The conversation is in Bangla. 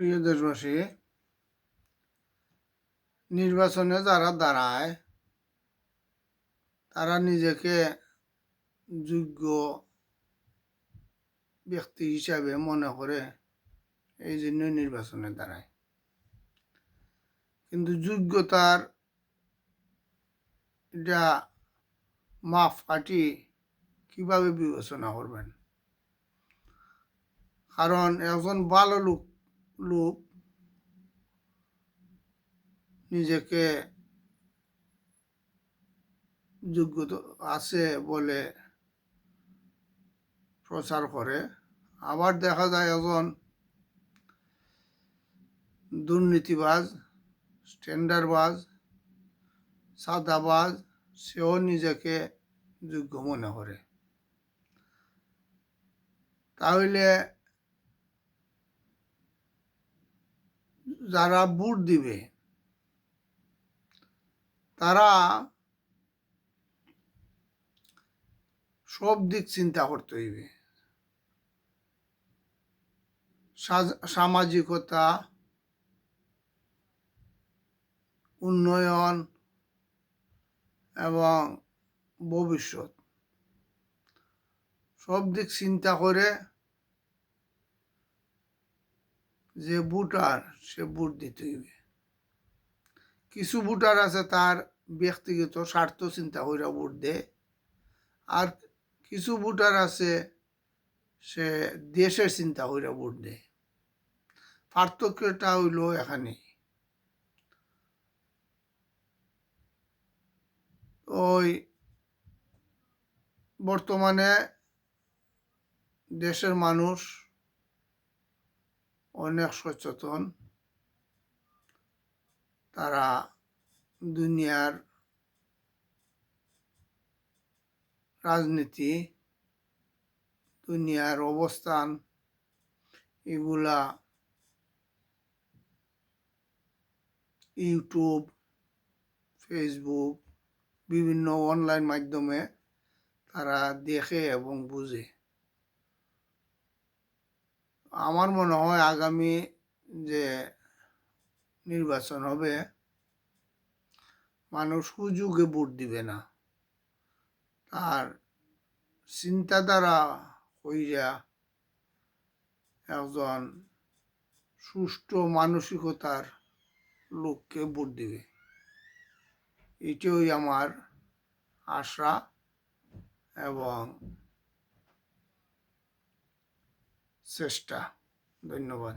প্রিয় দেশবাসী, নির্বাচনে যারা দাঁড়ায়, তারা নিজেকে যোগ্য ব্যক্তি হিসাবে মনে করে এই জন্য নির্বাচনে দাঁড়ায়। কিন্তু যোগ্যতার এটা মাপ কাটি কীভাবে বিবেচনা করবেন? কারণ একজন ভালো লোক লোক নিজেকে যোগ্যতা আছে বলে প্রচার করে। আবার দেখা যায় একজন দুর্নীতিবাজ স্ট্যান্ডারবাজ সাদাবাজ, সেও নিজেকে যোগ্য মনে করে। তাহলে যারা ভোট দিবে, তারা সব দিক চিন্তা করতে হইবে। সামাজিকতা, উন্নয়ন এবং ভবিষ্যৎ। সব দিক চিন্তা করে যে ভোটার সে ভোট দিতে হইবে। কিছু ভোটার আছে তার ব্যক্তিগত স্বার্থ চিন্তা করে ভোট দেয় আর কিছু ভোটার আছে সে দেশের চিন্তা করে ভোট দেয় পার্থক্যটা হইল এখানে। ওই বর্তমানে দেশের মানুষ অনেক সচেতন। তারা দুনিয়ার রাজনীতি, দুনিয়ার অবস্থান এগুলা ইউটিউব, ফেসবুক, বিভিন্ন অনলাইন মাধ্যমে তারা দেখে এবং বুঝে। আমার মনে হয় আগামী যে নির্বাচন হবে, মানুষ সুযোগে ভোট দিবে না। তার চিন্তাধারা হইয়া একজন সুষ্ঠু মানসিকতার লোককে ভোট দিবে। এটাই আমার আশা এবং চেষ্টা ধন্যবাদ।